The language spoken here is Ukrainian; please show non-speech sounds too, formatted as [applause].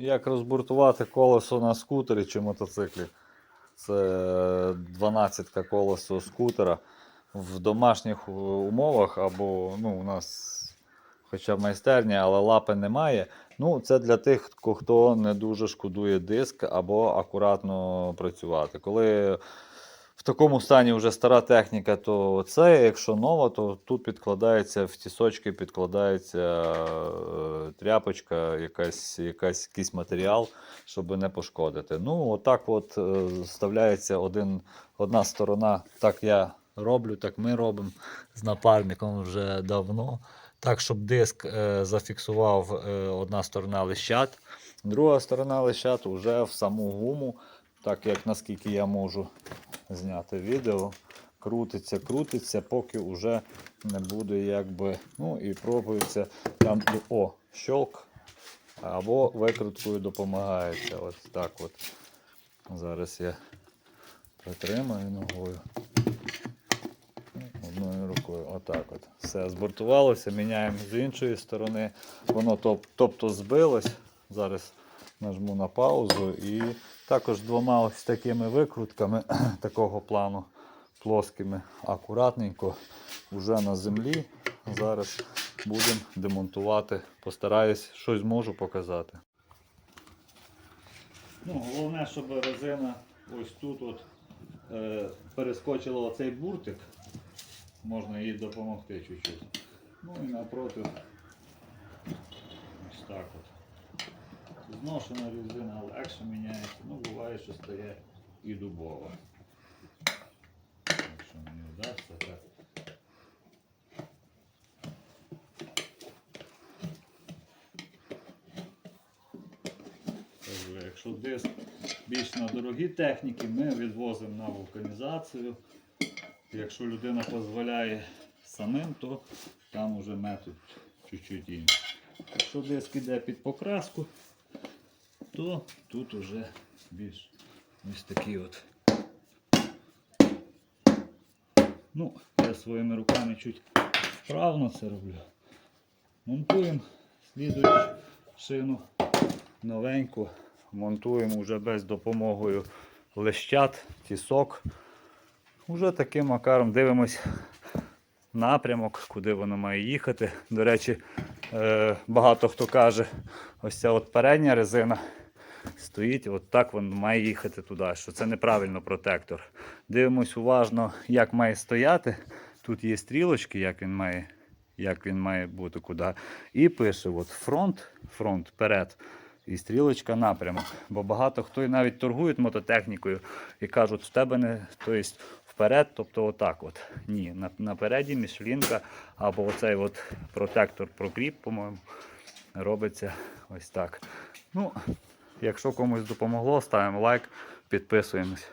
Як розбуртувати колесо на скутері чи мотоциклі? Це 12 колесо скутера в домашніх умовах, або ну, у нас хоча б майстерня, але лапи немає. Ну, це для тих, хто не дуже шкодує диск або акуратно працювати. Коли в такому стані вже стара техніка, то це, якщо нова, то тут підкладається в тісочки, підкладається е, тряпочка, якась, якась, якийсь матеріал, щоб не пошкодити. Ну, отак от е, вставляється один, одна сторона, так я роблю, так ми робимо з напарником вже давно. Так, щоб диск е, зафіксував е, одна сторона лищат, друга сторона лищат вже в саму гуму, так як наскільки я можу зняти відео. Крутиться, крутиться, поки вже не буде якби. Ну і пробується там о, щелк. Або викруткою допомагається. От так от. Зараз я притримаю ногою. Одною рукою. Отак от. Все, збортувалося, міняємо з іншої сторони. Воно тобто збилось. Зараз нажму на паузу і також двома ось такими викрутками [clears throat] такого плану плоскими, акуратненько, вже на землі. Зараз будемо демонтувати. Постараюсь, щось зможу показати. Ну, головне, щоб резина ось тут от, е, перескочила оцей буртик. Можна їй допомогти чуть-чуть. Ну і напроти ось так от. Зношена резина легше міняється. Ну, буває, що стає і дубова. Якщо мені вдасться так. Якщо диск більш на дорогі техніки, ми відвозимо на вулканізацію. Якщо людина дозволяє самим, то там уже метод чуть-чуть інший. Якщо диск іде під покраску, то тут уже більш ось такі от. Ну, я своїми руками чуть вправно це роблю. Монтуємо слідуючу шину новеньку. Монтуємо вже без допомогою лещат, тісок. Уже таким макаром дивимось напрямок, куди воно має їхати. До речі, е, багато хто каже, ось ця от передня резина стоїть, от так воно має їхати туди, що це неправильно протектор. Дивимось уважно, як має стояти. Тут є стрілочки, як він має, як він має бути куди. І пише от фронт, фронт вперед. І стрілочка напрямок. Бо багато хто навіть торгують мототехнікою і кажуть, в тебе не тобто, вперед, тобто отак от. Ні, на, напереді мішлінка або оцей от протектор прокріп, по-моєму, робиться ось так. Ну, якщо комусь допомогло, ставимо лайк, підписуємось.